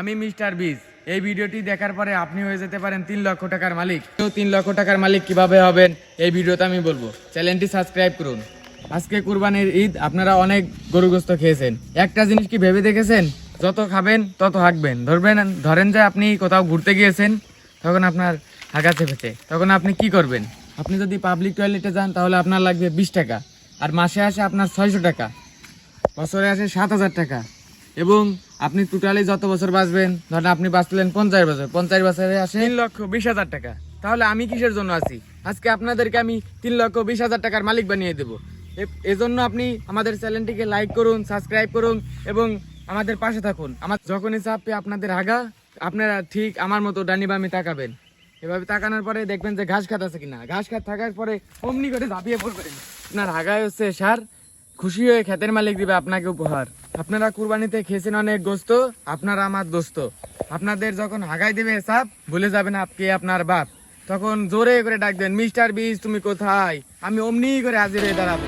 আমি মিস্টার বিজ। এই ভিডিওটি দেখার পরে আপনি হয়ে যেতে পারেন তিন লক্ষ টাকার মালিক। তিন লক্ষ টাকার মালিক কীভাবে হবেন, এই ভিডিওতে আমি বলব। চ্যানেলটি সাবস্ক্রাইব করুন। আজকে কুরবানির ঈদ, আপনারা অনেক গরুগ্রস্ত খেয়েছেন। একটা জিনিস কি ভেবে দেখেছেন? যত খাবেন, তত হাঁকবেন। ধরবেন, ধরেন যে আপনি কোথাও ঘুরতে গিয়েছেন, তখন আপনার হাগা চেপেছে। তখন আপনি কি করবেন? আপনি যদি পাবলিক টয়লেটে যান, তাহলে আপনার লাগবে বিশ টাকা। আর মাসে আসে আপনার ছয়শো টাকা। বছরে আসে সাত হাজার টাকা। এবং আপনি টোটালি যত বছর বাঁচবেন, ধরেন আপনি বাঁচলেন পঞ্চাশ বছর, পঞ্চাশ বছরে আসে তিন লক্ষ বিশ হাজার টাকা। তাহলে আমি কিসের জন্য আছি? আজকে আপনাদেরকে আমি তিন লক্ষ বিশ হাজার টাকার মালিক বানিয়ে দেবো। এজন্য আপনি আমাদের চ্যানেলটিকে লাইক করুন সাবস্ক্রাইব করুন এবং আমাদের পাশে থাকুন। আমার যখনই চাপে আপনাদের আগা, আপনারা ঠিক আমার মতো ডানি বামি তাকাবেন। এভাবে তাকানোর পরে দেখবেন যে ঘাস খাত আছে কিনা। ঘাস খাত থাকার পরে অমনি করে ঝাঁপিয়ে পড়বেন। আপনার হাগায় হচ্ছে সার। খুশি হয়ে খেতের মালিক দিবে আপনাকে উপহার। আপনারা কুরবানিতে খেয়েছেন অনেক গোস্ত, আপনারা আমার দোস্ত। আপনাদের যখন হাগাই দেবে সাপ ভুলে যাবেন আপনি আপনার বাপ। তখন জোরে করে ডাকবেন মিস্টার বিজ তুমি কোথায়? আমি অমনি করে হাজির হয়ে দাঁড়াবো।